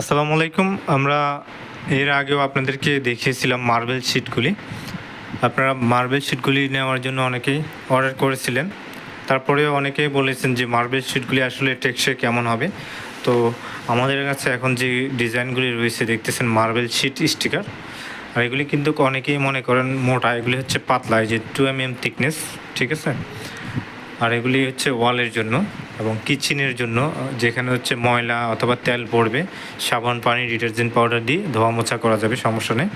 আসসালামু আলাইকুম। আমরা এর আগেও আপনাদেরকে দেখিয়েছিলাম মার্বেল শিটগুলি আপনারা মার্বেল শিটগুলি নেওয়ার জন্য অনেকেই অর্ডার করেছিলেন। তারপরে অনেকেই বলেছেন যে মার্বেল শিটগুলি আসলে টেকসই কেমন হবে। তো আমাদের কাছে এখন যে ডিজাইনগুলি রয়েছে, দেখতেছেন মার্বেল শিট স্টিকার আর এগুলি কিন্তু অনেকেই মনে করেন মোটা। এগুলি হচ্ছে পাতলা, এই যে টু এম এম থিকনেস ঠিক আছে? আর এগুলি হচ্ছে ওয়ালের জন্য। এবং কিচেনের জন্য যেখানে হচ্ছে ময়লা অথবা তেল পড়বে, সাবান, পানি, ডিটারজেন্ট পাউডার দিয়ে ধোয়া মোছা করা যাবে, সমস্যা নেই।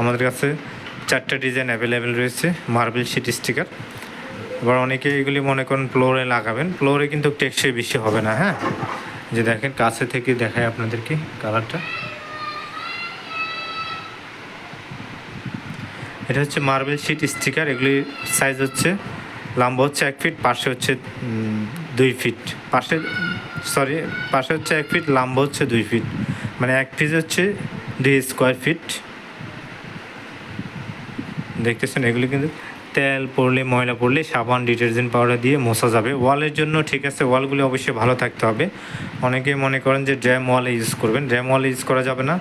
আমাদের কাছে চারটা ডিজাইন অ্যাভেলেবেল রয়েছে, মার্বেল শিট স্টিকার। এবার অনেকে এগুলি মনে করেন ফ্লোরে লাগাবেন, ফ্লোরে কিন্তু টেকসই বেশি হবে না হ্যাঁ? যে দেখেন, কাছে থেকে দেখায় আপনাদেরকে কালারটা। এটা হচ্ছে মার্বেল শিট স্টিকার, এগুলির সাইজ হচ্ছে, লম্বা হচ্ছে এক ফিট পাশে হচ্ছে দুই ফিট পাশে সরি পাশে হচ্ছে এক ফিট লম্বা হচ্ছে দুই ফিট মানে এক পিস হচ্ছে দুই স্কোয়ার ফিট দেখতেছেন, এগুলি কিন্তু তেল পড়লে, ময়লা পড়লে, সাবান, ডিটারজেন্ট পাউডার দিয়ে মোছা যাবে। ওয়ালের জন্য ঠিক আছে, ওয়ালগুলি অবশ্যই ভালো থাকতে হবে। অনেকে মনে করেন যে ড্যাম ওয়ালে ইউজ করবেন। ড্যাম ওয়ালে ইউজ করা যাবে না।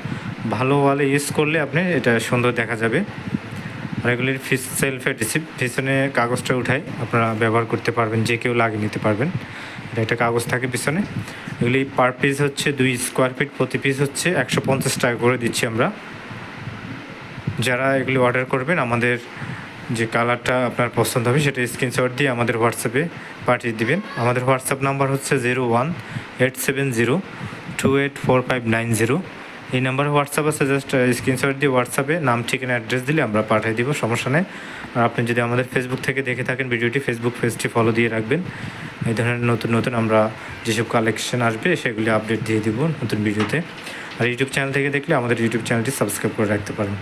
ভালো ওয়ালে ইউজ করলে আপনি এটা সুন্দর দেখা যাবে। আর এগুলির সেলফ পিছনে কাগজটা উঠাই, আপনারা ব্যবহার করতে পারবেন, যে কেউ লাগিয়ে নিতে পারবেন। এটা একটা কাগজ থাকে পিছনে। এগুলি পার পিস হচ্ছে দুই স্কোয়ার ফিট প্রতি পিস হচ্ছে একশো পঞ্চাশ টাকা করে দিচ্ছি আমরা। যারা এগুলি অর্ডার করবেন, আমাদের যে কালারটা আপনার পছন্দ হবে, সেটা স্ক্রিনশট দিয়ে আমাদের হোয়াটসঅ্যাপে পাঠিয়ে দিবেন। আমাদের হোয়াটসঅ্যাপ নাম্বার হচ্ছে zero one eight seven zero two eight four five nine zero এই নাম্বারে হোয়াটসঅ্যাপ আছে জাস্ট স্ক্রিনশট দিয়ে হোয়াটসঅ্যাপে নাম, ঠিকানা অ্যাড্রেস দিলে আমরা পাঠিয়ে দিব, সমস্যা নেই। আর আপনি যদি আমাদের ফেসবুক থেকে দেখে থাকেন, ভিডিওটি ফেসবুক পেজটি ফলো দিয়ে রাখবেন। এই ধরনের নতুন নতুন আমরা যেসব কালেকশন আসবে, সেগুলি আপডেট দিয়ে দিব নতুন ভিডিওতে। আর ইউটিউব চ্যানেল থেকে দেখলে আমাদের ইউটিউব চ্যানেলটি সাবস্ক্রাইব করে রাখতে পারেন।